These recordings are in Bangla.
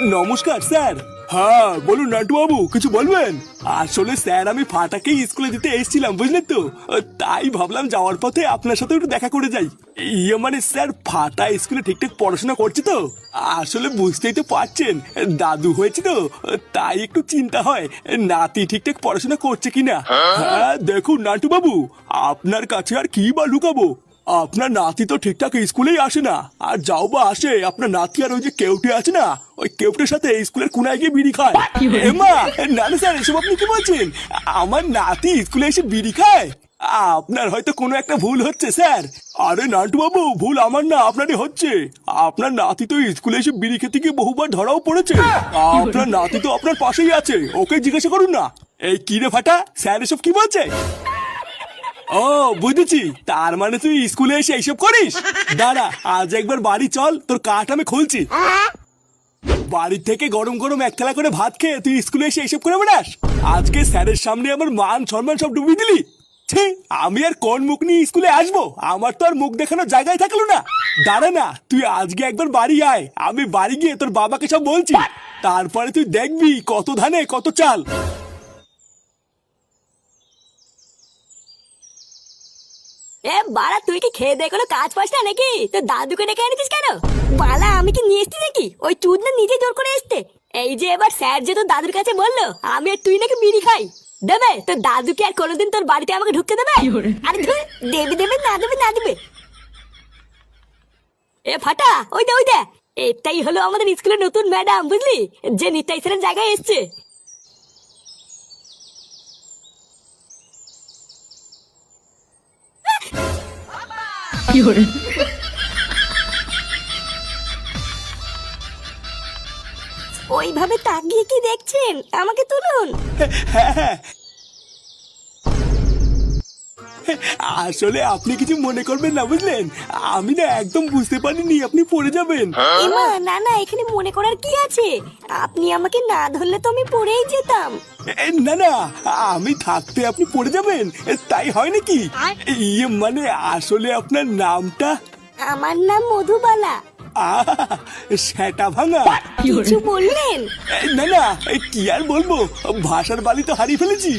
নমস্কার স্যার। হ্যাঁ বলুন নাটু বাবু কিছু বলবেন? আসলে স্যার আমি ফাটাকে স্কুলে দিতে এসেছিলাম বুঝলেন তো? তাই ভাবলাম যাওয়ার পথে আপনার সাথে একটু দেখা করে যাই। ইয়ে মানে স্যার ফাটা স্কুলে ঠিকঠাক পড়াশোনা করছে তো? আসলে বুঝতেই তো পারছেন দাদু হয়েছে তো? তাই একটু চিন্তা হয় নাতি ঠিকঠাক পড়াশোনা করছে কিনা? হ্যাঁ? দেখুন নান্টু বাবু আপনার কাছে আর কি বা লুকাবো? আপনার নাতি তো ঠিকঠাক স্কুলেই আসে না। আর যাও বা আসে আপনার নাতি আর ওই যে কেউটে আছে না ওই কেউটের সাথে স্কুলের কোনায় গিয়ে বিড়ি খায়। এমা না না স্যার এসব আপনি কি বলছেন? আমার নাতি স্কুলে এসে বিড়ি খায়? আপনার হয়তো কোনো একটা ভুল হচ্ছে স্যার। আরে নান্টু বাবু ভুল আমার না আপনারই হচ্ছে। আপনার নাতি তো স্কুলে এসে বিড়ি খেতে গিয়ে বহুবার ধরাও পড়েছে। আপনার নাতি তো আপনার পাশেই আছে ওকে জিজ্ঞাসা করুন না। এই কিরে ফাটা? স্যার এসব কি বলছে? ও, বুঝেছি। তার মানে তুই স্কুলে এসে এইসব করিস? দাঁড়া, আজ একবার বাড়ি চল, তোর কাঠ আমি খুলছি। বাড়ি থেকে গরম গরম এক থালা করে ভাত খেয়ে তুই স্কুলে এসে এইসব করে বেড়াস? আজকে স্যারের সামনে আমার মান সম্মান সব ডুবিয়ে দিলি? ছি, আমি আর কোন মুখ নিয়ে স্কুলে আসব? আমার তো আর মুখ দেখানোর জায়গায় থাকল না। দাঁড়া না, তুই আজকে একবার বাড়ি আয়। আমি বাড়ি গিয়ে তোর বাবাকে সব বলছি। তারপরে তুই দেখবি কত ধানে, কত চাল। এ বাড়া তুই কি খেয়ে দিয়ে কোনো কাজ পাস না নাকি? তোর দাদুকে ডেকে এনেছিস কেন? বালা আমি কি নিয়ে এসছি নাকি? ওই চুদ না নিজে জোর করে এসছে। এই যে এবার স্যার যে তোর দাদুর কাছে বলল আমি আর তুই নাকি বিড়ি খাই। দেবে? তোর দাদুকে আর কোনোদিন তোর বাড়িতে আমাকে ঢুকতে দেবে? আরে ধুর দেবে দেবে না দেবে না দেবে। এ ফাটা ওই দে ওই দে। এটাই হলো আমাদের স্কুলের নতুন ম্যাডাম বুঝলি? যে নিতাই স্যারের জায়গায় এসছে। ওইভাবে তাকিয়ে কি দেখছেন? আমাকে তুলুন। আসলে আপনি কিছু মনে করবেন না বুঝলেন? আমি না একদম বুঝতে পারিনি আপনি পড়ে যাবেন। এমা না না এখানে মনে করার কি আছে? আপনি আমাকে না ধরলে তো আমি পড়েই যেতাম। না না আমি থাকতে আপনি পড়ে যাবেন তাই হয় নাকি? ইয়ে মানে আসলে আপনার নামটা? আমার নাম মধুবালা। আহ, সেটা ভাঙা। কিছু বললেন? না না কি আর বলব? ভাষার বালি তো হারিয়ে ফেলেছি।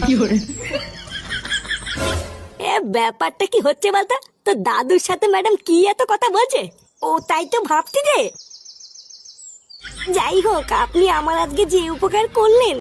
ব্যাপারটা কি হচ্ছে বলতো? তো দাদুর সাথে ম্যাডাম কি এত কথা বলছে? ও তাই তো ভাবছি যে। যাই হোক, আপনি আমার আজকে যে উপকার করলেন